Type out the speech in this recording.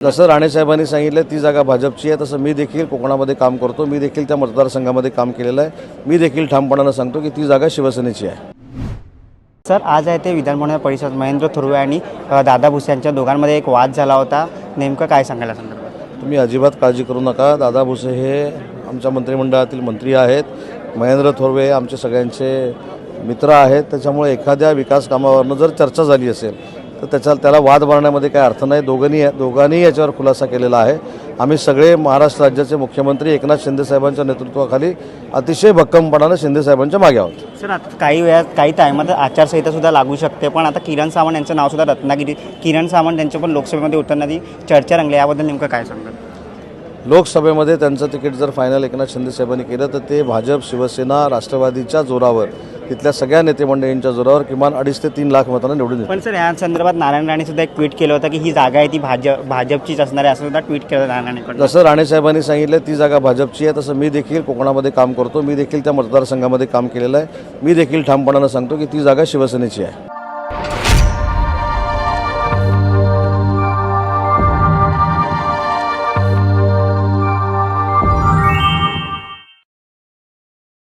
जसं राणेसाहेबांनी सांगितलं ती जागा भाजपची आहे. तसं मी देखील कोकणामध्ये काम करतो. मी देखील त्या मतदारसंघामध्ये काम केलेलं आहे. मी देखील ठामपणानं सांगतो की ती जागा शिवसेनेची आहे. सर आज आहे ते विधानमंडळ परिषद महेंद्र थुर्वे आणि दादा भुसे यांच्या दोघांमध्ये एक वाद झाला होता. नेमकं काय सांगायला संदर्भात तुम्ही अजिबात काळजी करू नका. दादा भुसे हे आमच्या मंत्रिमंडळातील मंत्री आहेत. महेंद्र थोरवे आमचे सगळ्यांचे मित्र आहेत. त्याच्यामुळे एखाद्या विकास कामावरनं जर चर्चा झाली असेल तर त्याच्या त्याला वाद भरण्यामध्ये काय अर्थ नाही. दोघांनी दोघांनी याच्यावर खुलासा केलेला आहे. आम्ही सगळे महाराष्ट्र राज्याचे मुख्यमंत्री एकनाथ शिंदेसाहेबांच्या नेतृत्वाखाली अतिशय भक्कमपणानं शिंदेसाहेबांच्या मागे आहोत. सर आता काही वेळात काही टायमात आचारसंहिता सुद्धा लागू शकते पण आता किरण सावंत यांचं नाव सुद्धा रत्नागिरी किरण सावंत यांच्या पण लोकसभेमध्ये उतरण्याची चर्चा रंगली याबद्दल नेमकं काय सांगाल लोकसभेमध्ये त्यांचं तिकीट जर फायनल एकनाथ शिंदेसाहेबांनी केलं तर ते भाजप शिवसेना राष्ट्रवादीच्या जोरावर तिथल्या सगळ्या नेते मंडळींच्या जोरावर किमान अडीच ते तीन लाख मतांना निवडून पण सर या संदर्भात नारायण राणे सुद्धा एक ट्विट केलं होतं की ही जागा आहे ती भाजप भाजपचीच असणार आहे असं सुद्धा ट्विट केलं नारायण राणेकडून. जसं राणेसाहेबांनी सांगितलं ती जागा भाजपची आहे तसं मी देखील कोकणामध्ये काम करतो मी देखील त्या मतदारसंघामध्ये काम केलेलं आहे. मी देखील ठामपणानं सांगतो की ती जागा शिवसेनेची आहे.